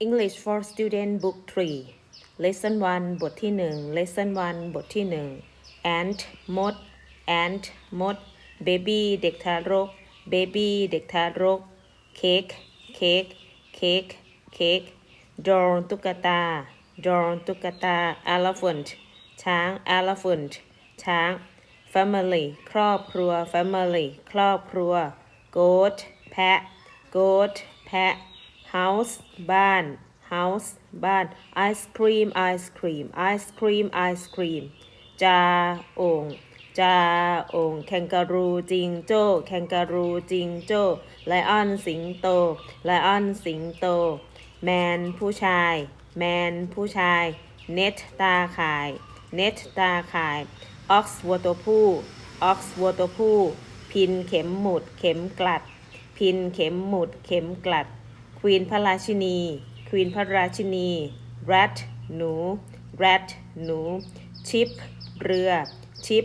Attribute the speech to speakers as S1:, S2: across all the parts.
S1: English for Student Book 3 Lesson 1 บทที่ 1 Lesson 1 บทที่ 1 Ant มด Ant มด Baby เด็กทารก Baby เด็กทารก Cake Cake Cake Cake Doll ตุ๊กตา Doll ตุ๊กตา Elephant ช้าง Elephant ช้าง Family ครอบครัว Family ครอบครัว Goat แพะ Goat แพะ House บ้าน House บ้าน Ice cream Ice cream Ice cream Ice cream จาโอ่งจาโอ่งแคนการูจิงโจ้แคนการูจิงโจ้ไลออนสิงโตไลออนสิงโต แมนผู้ชาย แมนผู้ชาย เน็ตตาข่าย เน็ตตาข่าย ออกซ์วัวตัวผู้ ออกซ์วัวตัวผู้ พินเข็มหมุด เข็มกลัด พินเข็มหมุด เข็มกลัด ควีนพระราชินีควีนพระราชินี rat หนู rat หนูชิปเรือชิป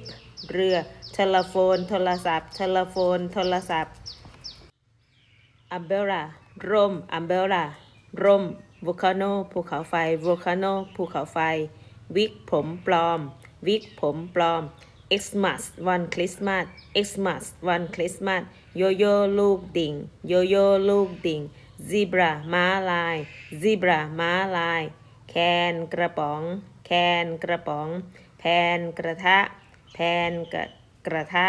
S1: เรือเทเลโฟนโทรศัพท์เทเลโฟนโทรศัพท์ umbrella ร่ม umbrella ร่ม volcano ภูเขาไฟ volcano ภูเขาไฟ วิกผมปลอม วิกผมปลอม Xmas วันคริสต์มาส Xmas วันคริสต์มาสโยโย่ลูกดิ่งโยโย่ลูกดิ่ง zebra ม้าลาย zebra ม้าลาย แคนกระป๋อง แคนกระป๋อง แพนกระทะ แพนกระกระทะ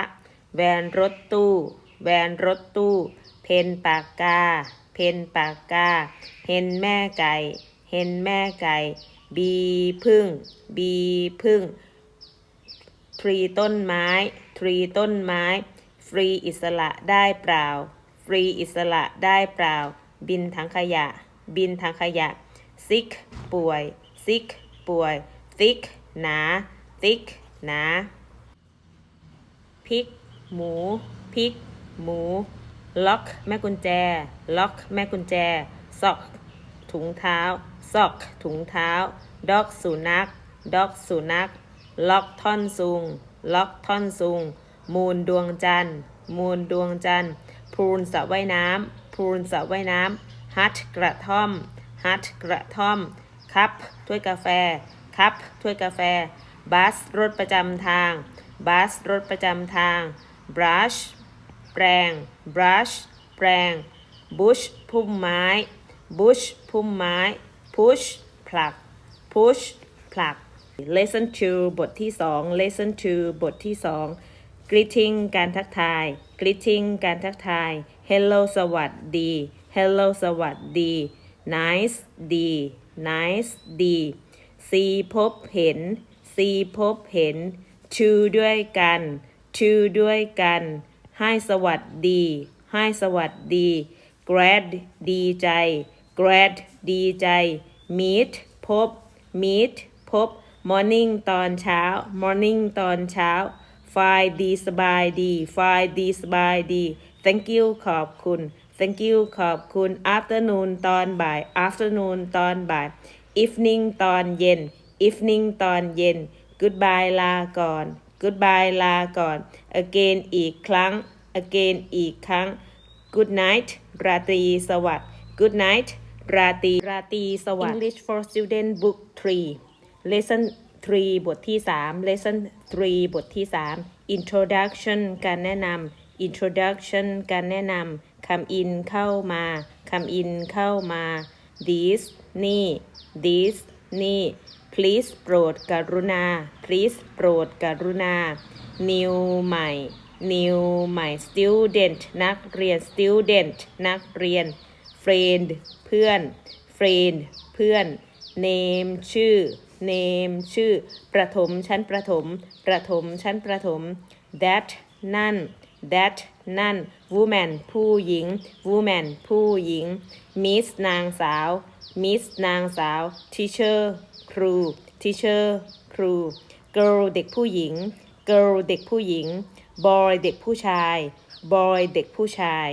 S1: แวนรถตู้ แวนรถตู้ เพนปากกา เพนปากกา เห็นแม่ไก่ เห็นแม่ไก่ บีพึ่ง บีพึ่ง ทรีต้นไม้ ทรีต้นไม้ ฟรีอิสระได้เปล่า ฟรีอิสระได้เปล่า บินถังขยะ บินถังขยะซิกป่วยซิกป่วยซิกหนาซิกหนาพริก หมูพริก หมู ล็อก แม่กุญแจ ล็อก แม่กุญแจซอกถุงเท้าซอกถุงเท้าด็อกสุนัขด็อกสุนัข ล็อกท่อนซุง ล็อกท่อนซุง มูลดวงจันทร์ มูลดวงจันทร์ พูนสระว่ายน้ำ พูนสระว่ายน้ำฮัทกระท่อมฮัทกระท่อมคัพถ้วยกาแฟคัพถ้วยกาแฟ บัสรถประจำทาง บัสรถประจำทางบรัชแปรงบรัชแปรงบุชพุ่มไม้บุชพุ่มไม้พุชผลักพุชผลัก lesson 2 บทที่ 2 lesson 2 บทที่ 2 greeting การทักทาย greeting การทักทาย hello สวัสดี hello สวัสดี nice ดี nice ดี see พบเห็น see พบเห็น to ด้วยกัน to ด้วยกัน ให้สวัสดี ให้สวัสดี glad ดีใจ glad ดีใจ meet พบ meet พบ morning ตอนเช้า morning ตอนเช้า fine ดีสบายดี fine ดีสบายดี thank you ขอบคุณ thank you ขอบคุณ afternoon ตอนบ่าย afternoon ตอนบ่าย evening ตอนเย็น evening ตอนเย็น goodbye ลาก่อน goodbye ลาก่อน again อีกครั้ง again อีกครั้ง good night ราตรีสวัสดิ์ good night ราตรีราตรีสวัสดิ์ English for Student Book 3 Lesson 3 บทที่ 3 Lesson 3 บทที่ 3 Introduction การแนะนำ Introduction การแนะนำ come in เข้ามา come in เข้ามา this นี่ this นี่ please โปรดกรุณา please โปรดกรุณา new ใหม่ new ใหม่ student นักเรียน student นักเรียน friend เพื่อน friend เพื่อน name ชื่อ name ชื่อ ประถมชั้นประถม ประถมชั้นประถม that นั่น that นั่น woman ผู้หญิง woman ผู้หญิง miss นางสาว miss นางสาว teacher ครู teacher ครู girl เด็กผู้หญิง girl เด็กผู้หญิง boy เด็กผู้ชาย boy เด็กผู้ชาย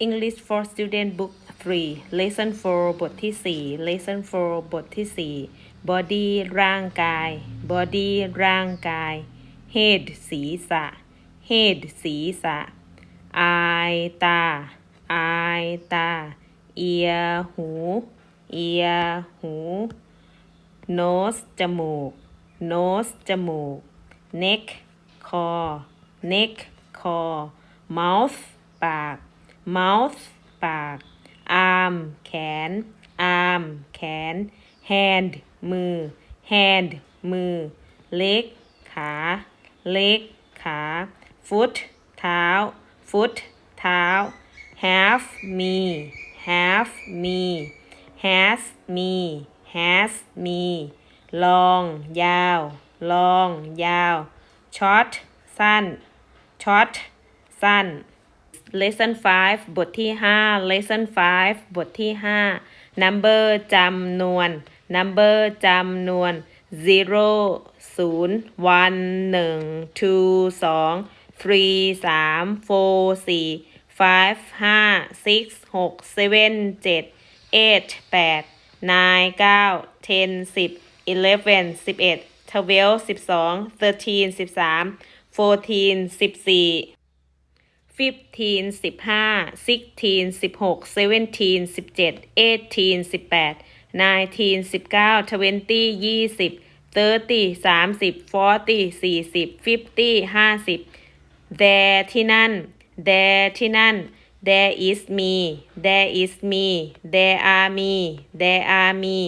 S1: English for Student Book 3 Lesson 4 บทที่ 4 Lesson 4 บทที่ 4 Body ร่างกาย Body ร่างกาย Head ศีรษะ Head ศีรษะ Eye ตา Eye ตา ear หู ear หู nose จมูก nose จมูก neck คอ neck คอ mouth ปาก mouth ปาก arm แขน arm แขน hand มือ hand มือ leg ขา leg ขา foot เท้า foot เท้า have me have me has me has me long ยาว long ยาว short สั้น short สั้น lesson 5 บทที่ 5 lesson 5 บทที่ 5 number จำนวน number จำนวน zero ศูนย์ one หนึ่ง two สอง three สาม four สี่ five ห้า six หก seven เจ็ด eight แปด nine เก้า ten สิบ eleven สิบเอ็ด twelve สิบสอง thirteen สิบสาม fourteen สิบสี่ fifteen สิบห้า sixteen สิบหก seventeen สิบเจ็ด eighteen สิบแปด nineteen สิบเก้า twenty ยี่สิบ thirty สามสิบ forty สี่สิบ fifty ห้าสิบ there ที่นั่น there ที่นั่น there is me there is me there are me there are me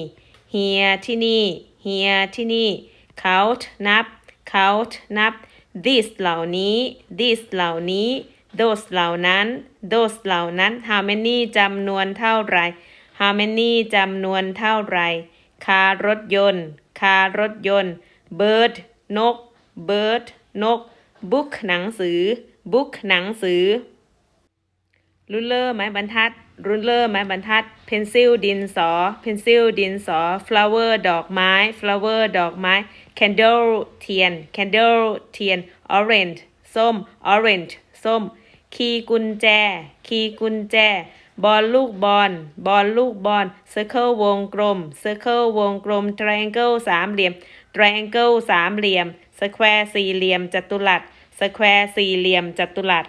S1: here ที่นี่ here ที่นี่ count นับ count นับ this เหล่านี้ this เหล่านี้ those เหล่านั้น those เหล่านั้น how many จำนวนเท่าไร how many จำนวนเท่าไร คารถยนต์ คารถยนต์ bird นก bird นก book หนังสือ book หนังสือรูลเลอไม้บรรทัดรูลเลอไม้บรรทัดเพนซิลดินสอเพนซิลดินสอ flower ดอกไม้ flower ดอกไม้ candle เทียน candle เทียน orange ส้ม orange ส้ม คีย์กุญแจ คีย์กุญแจ บอลลูกบอล บอลลูกบอลเซเคิลวงกลมเซเคิลวงกลมทริองเกิลสามเหลี่ยมทริองเกิลสามเหลี่ยมสแควร์สี่เหลี่ยมจัตุรัสสแควร์สี่เหลี่ยมจัตุรัส